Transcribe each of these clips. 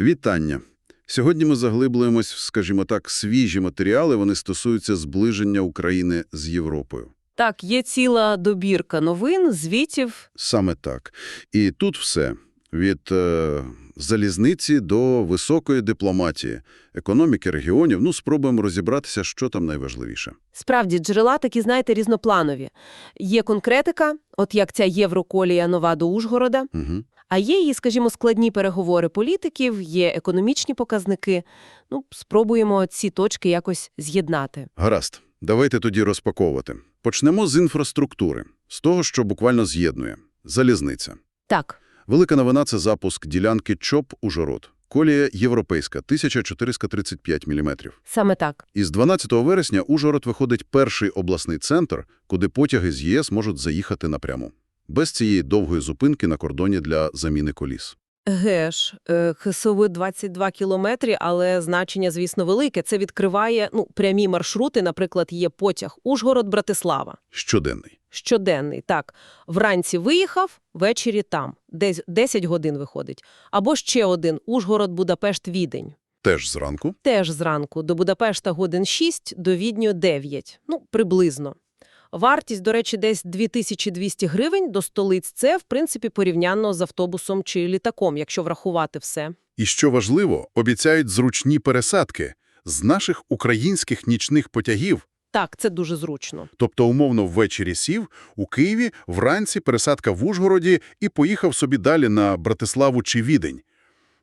Вітання! Сьогодні ми заглиблюємось в, скажімо так, свіжі матеріали, вони стосуються зближення України з Європою. Так, є ціла добірка новин, звітів. Саме так. І тут все. Від е, залізниці до високої дипломатії, економіки регіонів. Ну, спробуємо розібратися, що там найважливіше. Справді, джерела такі, знаєте, різнопланові. Є конкретика, от як ця євроколія нова до Ужгорода, Угу. А є і, скажімо, складні переговори політиків, є економічні показники. Ну, спробуємо ці точки якось з'єднати. Гаразд. Давайте тоді розпаковувати. Почнемо з інфраструктури, з того, що буквально з'єднує. Залізниця. Так, Велика новина – це запуск ділянки ЧОП-Ужгород. Колія європейська, 1435 мм. саме так. Із 12 вересня Ужгород виходить перший обласний центр, куди потяги з ЄС можуть заїхати напряму. Без цієї довгої зупинки на кордоні для заміни коліс. Геш, е, ХСОВ 22 кілометри, але значення, звісно, велике. Це відкриває ну, прямі маршрути, наприклад, є потяг Ужгород-Братислава. Щоденний. Щоденний, так. Вранці виїхав, ввечері там. Десь 10 годин виходить. Або ще один Ужгород-Будапешт-Відень. Теж зранку. Теж зранку. До Будапешта годин 6, до Відню 9. Ну, приблизно. Вартість, до речі, десь 2200 гривень до столиць. Це, в принципі, порівнянно з автобусом чи літаком, якщо врахувати все. І що важливо, обіцяють зручні пересадки з наших українських нічних потягів. Так, це дуже зручно. Тобто, умовно, ввечері сів, у Києві, вранці пересадка в Ужгороді і поїхав собі далі на Братиславу чи Відень.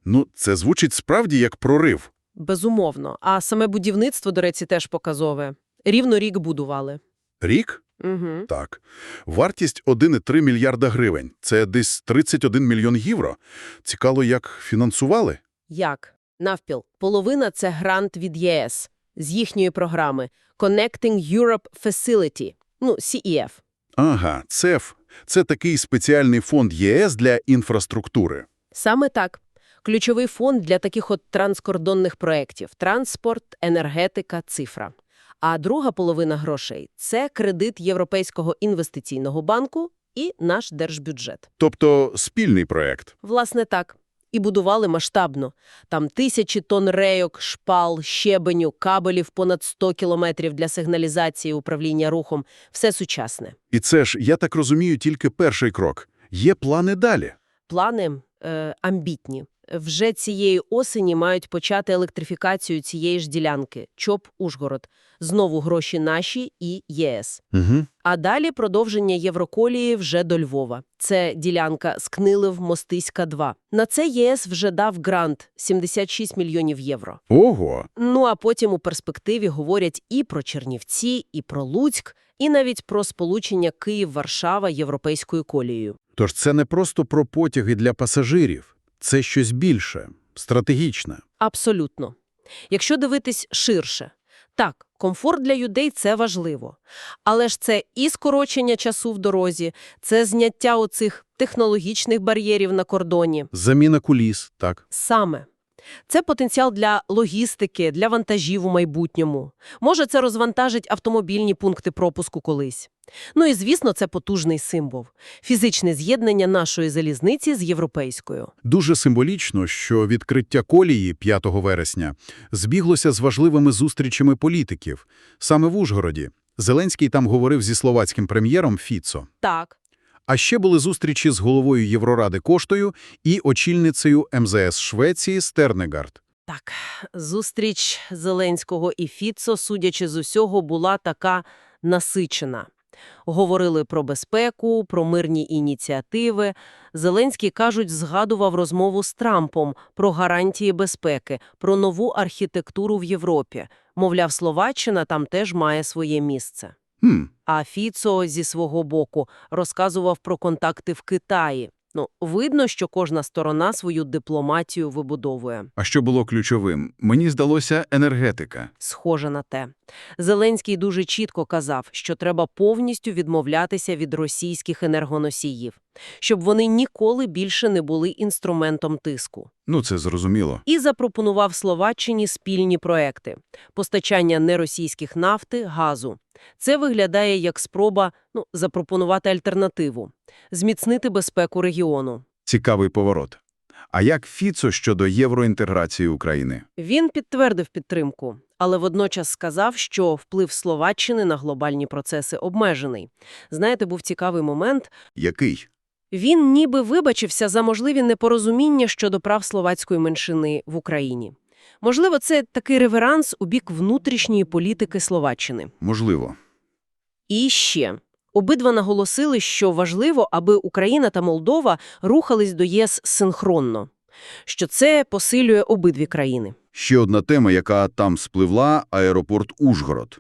Ну, це звучить справді як прорив. Безумовно. А саме будівництво, до речі, теж показове. Рівно рік будували. Рік? Угу. Так. Вартість 1,3 мільярда гривень. Це десь 31 мільйон євро. Цікаво, як фінансували? Як? Навпіл. Половина – це грант від ЄС з їхньої програми Connecting Europe Facility, ну, CEF. Ага, ЦЕФ. Це такий спеціальний фонд ЄС для інфраструктури. Саме так. Ключовий фонд для таких от транскордонних проєктів – транспорт, енергетика, цифра. А друга половина грошей – це кредит Європейського інвестиційного банку і наш держбюджет. Тобто спільний проект. Власне так. І будували масштабно. Там тисячі тонн рейок, шпал, щебеню, кабелів понад 100 кілометрів для сигналізації управління рухом. Все сучасне. І це ж, я так розумію, тільки перший крок. Є плани далі. Плани е, амбітні. Вже цієї осені мають почати електрифікацію цієї ж ділянки – ЧОП-Ужгород. Знову гроші наші і ЄС. Угу. А далі продовження Євроколії вже до Львова. Це ділянка Скнилив-Мостиська-2. На це єС вже дав грант – 76 мільйонів євро. Ого! Ну а потім у перспективі говорять і про Чернівці, і про Луцьк, і навіть про сполучення Київ-Варшава європейською колією. Тож це не просто про потяги для пасажирів. Це щось більше, стратегічне. Абсолютно. Якщо дивитись ширше. Так, комфорт для людей – це важливо. Але ж це і скорочення часу в дорозі, це зняття оцих технологічних бар'єрів на кордоні. Заміна куліс, так. Саме. Це потенціал для логістики, для вантажів у майбутньому. Може, це розвантажить автомобільні пункти пропуску колись. Ну і, звісно, це потужний символ. Фізичне з'єднання нашої залізниці з європейською. Дуже символічно, що відкриття колії 5 вересня збіглося з важливими зустрічами політиків. Саме в Ужгороді. Зеленський там говорив зі словацьким прем'єром Фіцо. Так. А ще були зустрічі з головою Євроради Коштою і очільницею МЗС Швеції Стернегард. Так, зустріч Зеленського і Фіцо, судячи з усього, була така насичена. Говорили про безпеку, про мирні ініціативи. Зеленський, кажуть, згадував розмову з Трампом про гарантії безпеки, про нову архітектуру в Європі. Мовляв, Словаччина там теж має своє місце. Хм, А Фіцо зі свого боку розказував про контакти в Китаї. Ну, видно, що кожна сторона свою дипломатію вибудовує. А що було ключовим? Мені здалося енергетика. Схоже на те. Зеленський дуже чітко казав, що треба повністю відмовлятися від російських енергоносіїв, щоб вони ніколи більше не були інструментом тиску. Ну, це зрозуміло. І запропонував Словаччині спільні проекти – постачання неросійських нафти, газу. Це виглядає як спроба ну, запропонувати альтернативу – зміцнити безпеку регіону. Цікавий поворот. А як Фіцо щодо євроінтеграції України? Він підтвердив підтримку, але водночас сказав, що вплив Словаччини на глобальні процеси обмежений. Знаєте, був цікавий момент. Який? Він ніби вибачився за можливі непорозуміння щодо прав словацької меншини в Україні. Можливо, це такий реверанс у бік внутрішньої політики Словаччини. Можливо. І ще. Обидва наголосили, що важливо, аби Україна та Молдова рухались до ЄС синхронно, що це посилює обидві країни. Ще одна тема, яка там спливла – аеропорт Ужгород.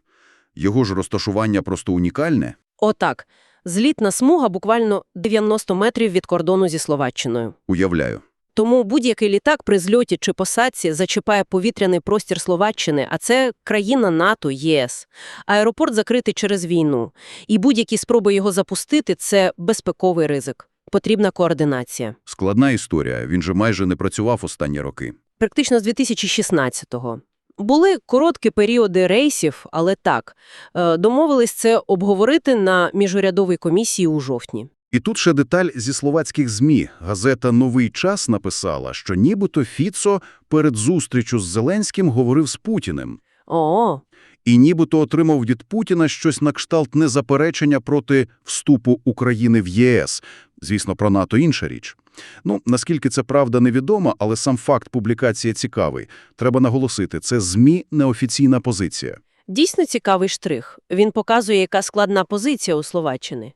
Його ж розташування просто унікальне. Отак. Злітна смуга буквально 90 метрів від кордону зі Словаччиною. Уявляю. Тому будь-який літак при зльоті чи посадці зачіпає повітряний простір Словаччини, а це країна НАТО, ЄС. Аеропорт закритий через війну. І будь-які спроби його запустити – це безпековий ризик. Потрібна координація. Складна історія. Він же майже не працював останні роки. Практично з 2016-го. Були короткі періоди рейсів, але так. е, Домовились це обговорити на міжурядовій комісії у жовтні. І тут ще деталь зі словацьких ЗМІ. Газета «Новий час» написала, що нібито Фіцо перед зустрічю з Зеленським говорив з Путіним. О, І нібито отримав від Путіна щось на кшталт незаперечення проти вступу України в ЄС. Звісно, про НАТО інша річ. Ну, наскільки це правда, невідомо, але сам факт публікації цікавий. Треба наголосити, це ЗМІ – неофіційна позиція. Дійсно цікавий штрих. Він показує, яка складна позиція у Словаччини.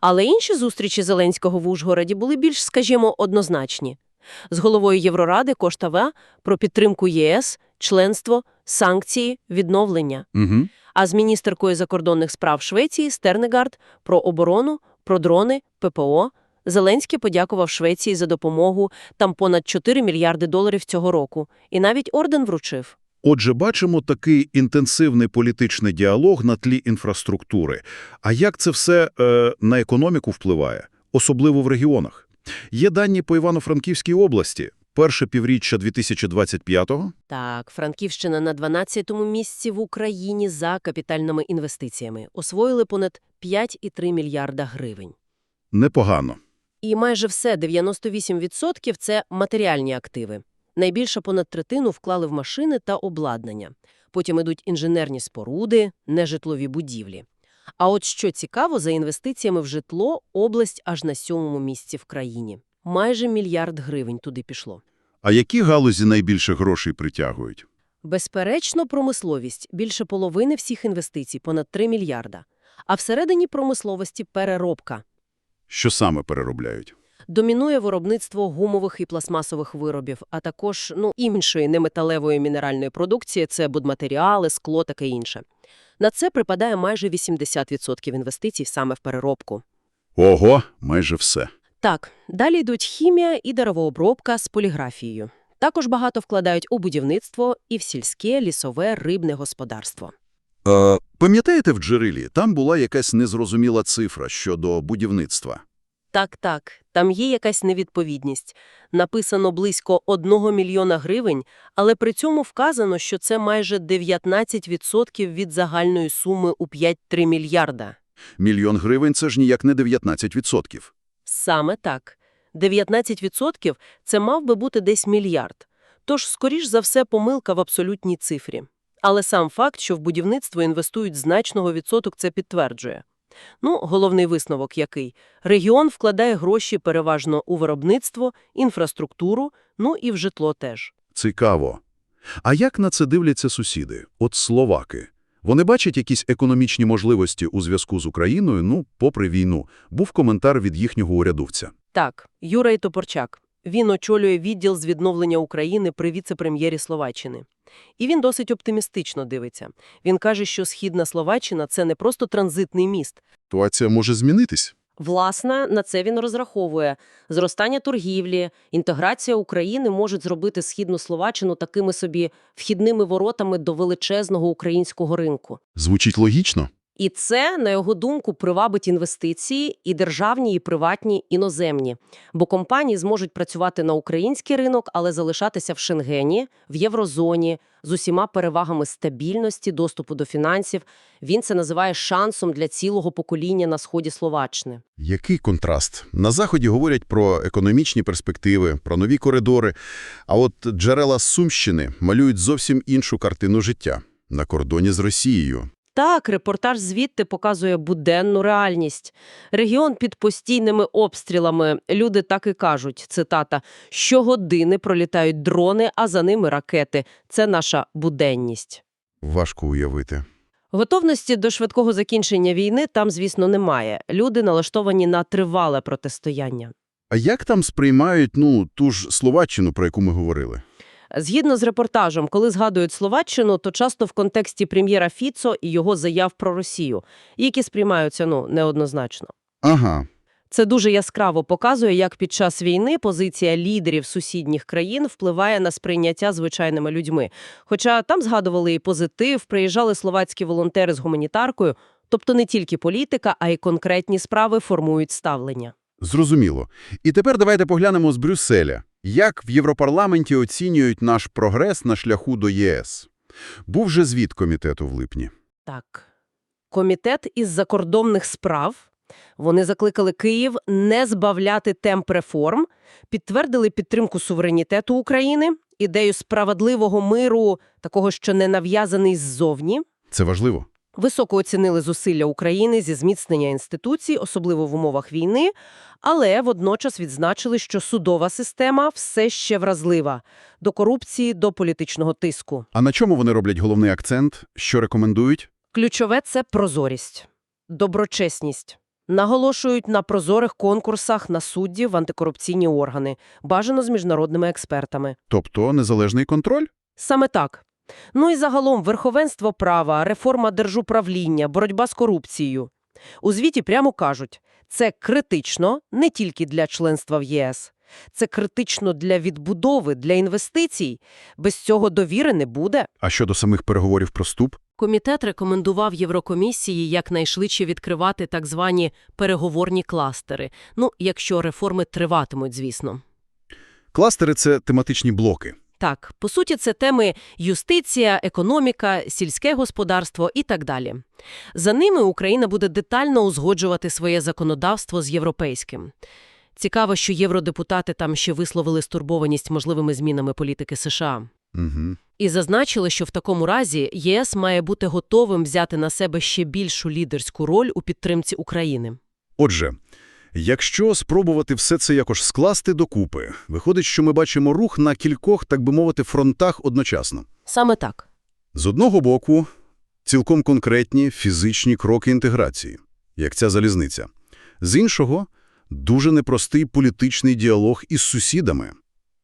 Але інші зустрічі Зеленського в Ужгороді були більш, скажімо, однозначні. З головою Євроради Коштава про підтримку ЄС, членство, санкції, відновлення. Угу. А з міністеркою закордонних справ Швеції Стернегард про оборону, про дрони, ППО. Зеленський подякував Швеції за допомогу, там понад 4 мільярди доларів цього року, і навіть орден вручив. Отже, бачимо такий інтенсивний політичний діалог на тлі інфраструктури. А як це все е, на економіку впливає, особливо в регіонах? Є дані по Івано-Франківській області. Перше півріччя 2025-го Так, Франківщина на 12-му місці в Україні за капітальними інвестиціями. Освоїли понад 5,3 мільярда гривень. непогано. І майже все, 98% – це матеріальні активи. Найбільше понад третину вклали в машини та обладнання. Потім ідуть інженерні споруди, нежитлові будівлі. А от що цікаво, за інвестиціями в житло область аж на сьомому місці в країні. Майже мільярд гривень туди пішло. А які галузі найбільше грошей притягують? Безперечно, промисловість – більше половини всіх інвестицій, понад 3 мільярда. А всередині промисловості – переробка. Що саме переробляють? Домінує виробництво гумових і пластмасових виробів, а також ну, іншої неметалевої мінеральної продукції – це будматеріали, скло, таке інше. На це припадає майже 80% інвестицій саме в переробку. Ого, майже все. Так, далі йдуть хімія і деревообробка з поліграфією. Також багато вкладають у будівництво і в сільське, лісове, рибне господарство. Е, пам'ятаєте в джерелі? Там була якась незрозуміла цифра щодо будівництва. Так, так, там є якась невідповідність. Написано близько 1 мільйона гривень, але при цьому вказано, що це майже 19% від загальної суми у 5-3 мільярда. Мільйон гривень – це ж ніяк не 19%. Саме так. 19% – це мав би бути десь мільярд. Тож, скоріш за все, помилка в абсолютній цифрі. Але сам факт, що в будівництво інвестують значного відсоток, це підтверджує. Ну, головний висновок який? Регіон вкладає гроші переважно у виробництво, інфраструктуру, ну і в житло теж. Цікаво. А як на це дивляться сусіди? От словаки. Вони бачать якісь економічні можливості у зв'язку з Україною, ну, попри війну. Був коментар від їхнього урядовця. Так, Юрій Топорчак. Він очолює відділ з відновлення України при віце-прем'єрі Словаччини. І він досить оптимістично дивиться. Він каже, що Східна Словаччина – це не просто транзитний міст. Ситуація може змінитись? Власне, на це він розраховує. Зростання торгівлі, інтеграція України можуть зробити Східну Словаччину такими собі вхідними воротами до величезного українського ринку. Звучить логічно. І це, на його думку, привабить інвестиції і державні, і приватні, іноземні. Бо компанії зможуть працювати на український ринок, але залишатися в Шенгені, в єврозоні, з усіма перевагами стабільності, доступу до фінансів. Він це називає шансом для цілого покоління на сході Словаччини. Який контраст? На Заході говорять про економічні перспективи, про нові коридори, а от джерела Сумщини малюють зовсім іншу картину життя – на кордоні з Росією. Так, репортаж звідти показує буденну реальність. Регіон під постійними обстрілами. Люди так і кажуть, цитата, «щогодини пролітають дрони, а за ними ракети. Це наша буденність». Важко уявити. Готовності до швидкого закінчення війни там, звісно, немає. Люди налаштовані на тривале протистояння. А як там сприймають, ну, ту ж Словаччину, про яку ми говорили? Згідно з репортажем, коли згадують Словаччину, то часто в контексті прем'єра Фіцо і його заяв про Росію, які сприймаються, ну, неоднозначно. Ага. Це дуже яскраво показує, як під час війни позиція лідерів сусідніх країн впливає на сприйняття звичайними людьми. Хоча там згадували і позитив, приїжджали словацькі волонтери з гуманітаркою, тобто не тільки політика, а й конкретні справи формують ставлення. Зрозуміло. І тепер давайте поглянемо з Брюсселя. Як в Європарламенті оцінюють наш прогрес на шляху до ЄС? Був же звіт комітету в липні. Так. Комітет із закордонних справ. Вони закликали Київ не збавляти темп реформ, підтвердили підтримку суверенітету України, ідею справедливого миру, такого, що не нав'язаний ззовні. Це важливо. Високо оцінили зусилля України зі зміцнення інституцій, особливо в умовах війни, але водночас відзначили, що судова система все ще вразлива до корупції, до політичного тиску. А на чому вони роблять головний акцент? Що рекомендують? Ключове – це прозорість, доброчесність. Наголошують на прозорих конкурсах на суддів в антикорупційні органи, бажано з міжнародними експертами. Тобто незалежний контроль? Саме так. Ну і загалом верховенство права, реформа держуправління, боротьба з корупцією. У звіті прямо кажуть, це критично не тільки для членства в ЄС. Це критично для відбудови, для інвестицій. Без цього довіри не буде. А щодо самих переговорів про вступ? Комітет рекомендував Єврокомісії якнайшвидше відкривати так звані переговорні кластери. Ну, якщо реформи триватимуть, звісно. Кластери – це тематичні блоки. Так, по суті, це теми юстиція, економіка, сільське господарство і так далі. За ними Україна буде детально узгоджувати своє законодавство з європейським. Цікаво, що євродепутати там ще висловили стурбованість можливими змінами політики США. Угу. І зазначили, що в такому разі ЄС має бути готовим взяти на себе ще більшу лідерську роль у підтримці України. Отже, якщо спробувати все це якось скласти докупи, виходить, що ми бачимо рух на кількох, так би мовити, фронтах одночасно. Саме так. З одного боку, цілком конкретні фізичні кроки інтеграції, як ця залізниця. З іншого – дуже непростий політичний діалог із сусідами,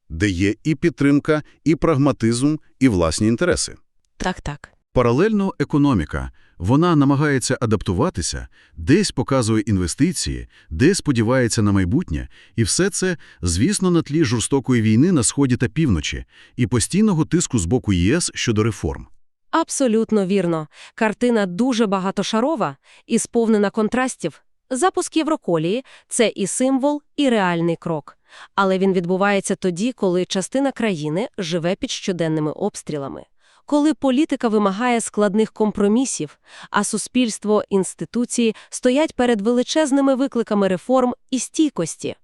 де є і підтримка, і прагматизм, і власні інтереси. Так-так. Паралельно економіка. Вона намагається адаптуватися, десь показує інвестиції, де сподівається на майбутнє, і все це, звісно, на тлі жорстокої війни на Сході та Півночі і постійного тиску з боку ЄС щодо реформ. Абсолютно вірно. Картина дуже багатошарова і сповнена контрастів. Запуск Євроколії – це і символ, і реальний крок. Але він відбувається тоді, коли частина країни живе під щоденними обстрілами. Коли політика вимагає складних компромісів, а суспільство, інституції стоять перед величезними викликами реформ і стійкості.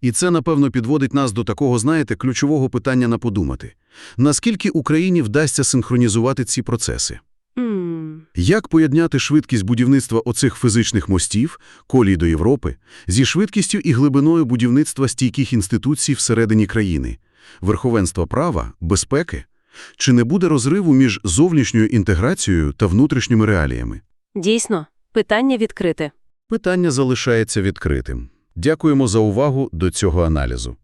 І це, напевно, підводить нас до такого, знаєте, ключового питання на подумати. Наскільки Україні вдасться синхронізувати ці процеси? М. Як поєднати швидкість будівництва оцих фізичних мостів, колій до Європи, зі швидкістю і глибиною будівництва стійких інституцій всередині країни, верховенства права, безпеки? Чи не буде розриву між зовнішньою інтеграцією та внутрішніми реаліями? Дійсно, питання відкрите. Питання залишається відкритим. Дякуємо за увагу до цього аналізу.